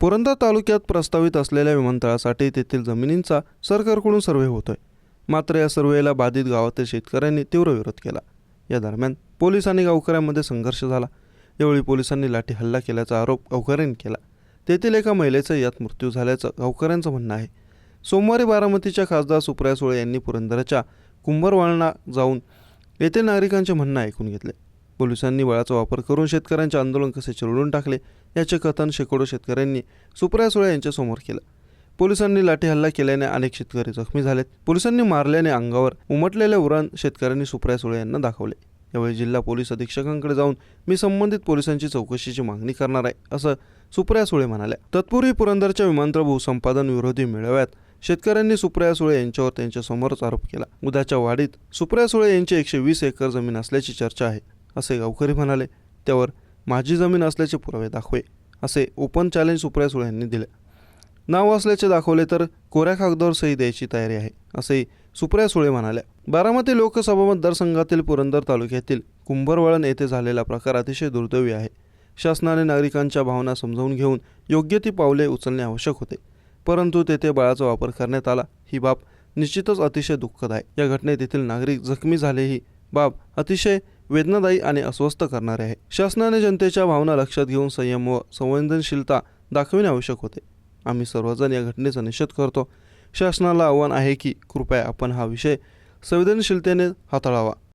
पुरंदर तालुक्यात प्रस्तावित असलेल्या विमानतळासाठी तेथील जमिनींचा सरकारकडून सर्व्हे होतोय. मात्र या सर्व्हेला बाधित गावातील शेतकऱ्यांनी तीव्र विरोध केला. या दरम्यान पोलीस आणि गावकऱ्यांमध्ये संघर्ष झाला. यावेळी पोलिसांनी लाठी हल्ला केल्याचा आरोप गावकऱ्यांनी केला. तेथील एका महिलेचा यात मृत्यू झाल्याचं गावकऱ्यांचं म्हणणं आहे. सोमवारी बारामतीच्या खासदार सुप्रिया सुळे यांनी पुरंदरच्या कुंभरवाळना जाऊन येथील नागरिकांचे म्हणणं ऐकून घेतले. पोलिसांनी बळाचा वापर करून शेतकऱ्यांचे आंदोलन कसे चिरडून टाकले याचे कथन शेकडो शेतकऱ्यांनी सुप्रिया सुळे यांच्यासमोर केलं. पोलिसांनी लाठी हल्ला केल्याने अनेक शेतकरी जखमी झालेत. पोलिसांनी मारल्याने अंगावर उमटलेले उरण शेतकऱ्यांनी सुप्रिया सुळे यांना दाखवले. यावेळी जिल्हा पोलीस अधीक्षकांकडे जाऊन मी संबंधित पोलिसांची चौकशीची मागणी करणार आहे असं सुप्रिया सुळे म्हणाल्या. तत्पूर्वी पुरंदरच्या विमानतळ भूसंपादन विरोधी मेळाव्यात शेतकऱ्यांनी सुप्रिया सुळे यांच्यावर त्यांच्यासमोरच आरोप केला. उद्याच्या वाढीत सुप्रिया सुळे यांची एकशे वीस एकर जमीन असल्याची चर्चा आहे. असे गावकरी म्हणाले त्यावर माझी जमीन असल्याचे पुरावे दाखवे असे ओपन चॅलेंज सुप्रिया सुळे यांनी दिले. नाव असल्याचे दाखवले तर कोऱ्या कागदावर सही द्यायची तयारी आहे असेही सुप्रिया सुळे म्हणाल्या. बारामती लोकसभा मतदारसंघातील पुरंदर तालुक्यातील कुंभरवळण येथे झालेला प्रकार अतिशय दुर्दैवी आहे. शासनाने नागरिकांच्या भावना समजावून घेऊन योग्य ती पावले उचलणे आवश्यक होते. परंतु तेथे बळाचा वापर करण्यात आला. ही बाब निश्चितच अतिशय दुःखद आहे या घटनेत येथील नागरिक जखमी झाले ही बाब अतिशय वेदनादायी आणि अस्वस्थ करणारे आहे. शासनाने जनतेच्या भावना लक्षात घेऊन संयम व संवेदनशीलता दाखविणे आवश्यक होते. आम्ही सर्वजण या घटनेचा निषेध करतो. शासनाला आव्हान आहे की कृपया आपण हा विषय संवेदनशीलतेने हाताळावा.